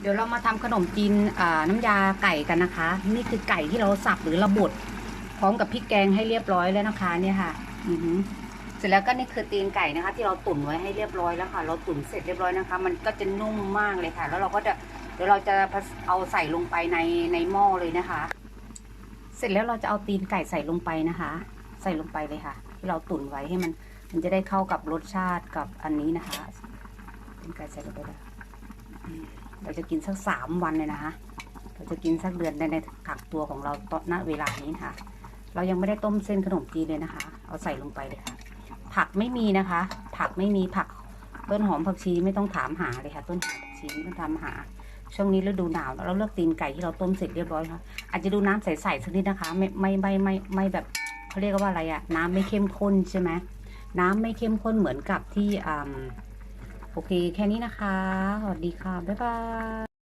เดี๋ยวเรามาทำขนมจีนน้ำยาไก่กันนะคะ นี่คือไก่ที่เราสับหรือเราบดพร้อมกับพริกแกงให้เรียบร้อยแล้วนะคะเนี่ยค่ะอือเสร็จแล้วก็นี่คือตีนไก่นะคะ ที่เราตุ๋นไว้ให้เรียบร้อยแล้วค่ะ เราตุ๋นเสร็จเรียบร้อยนะคะ มันก็จะนุ่มมากเลยค่ะ แล้วเราก็จะเดี๋ยวเราจะเอาใส่ลงไปในในหม้อเลยนะคะ เสร็จแล้วเราจะเอาตีนไก่ใส่ลงไปนะคะ ใส่ลงไปเลยค่ะ ที่เราตุ๋นไว้ให้มัน มันจะได้เข้ากับรสชาติกับอันนี้นะคะตีนไก่ใส่ลงไปเลย จะกินสักสามวันเลยนะคะเราจะกินสักเดือนในในกักตัวของเราตอนณเวลานี้ค่ะเรายังไม่ได้ต้มเส้นขนมจีนเลยนะคะ เอาใส่ลงไปเลยค่ะ ผักไม่มีนะคะ ผักไม่มีผักต้นหอมผักชีไม่ต้องถามหาเลยค่ะ ต้นหอมผักชีไม่ต้องถามหา ช่วงนี้ฤดูหนาวเราเลือกตีนไก่ที่เราต้มเสร็จเรียบร้อยค่ะอาจจะดูน้ำใสๆสักนิดนะคะ ไม่ไม่ไม่ไม่ไม่แบบเขาเรียกว่าอะไรอะน้ำไม่เข้มข้นใช่ไหมน้ำไม่เข้มข้นเหมือนกับที่อ่า โอเค แค่นี้นะคะ สวัสดีค่ะ บ๊ายบาย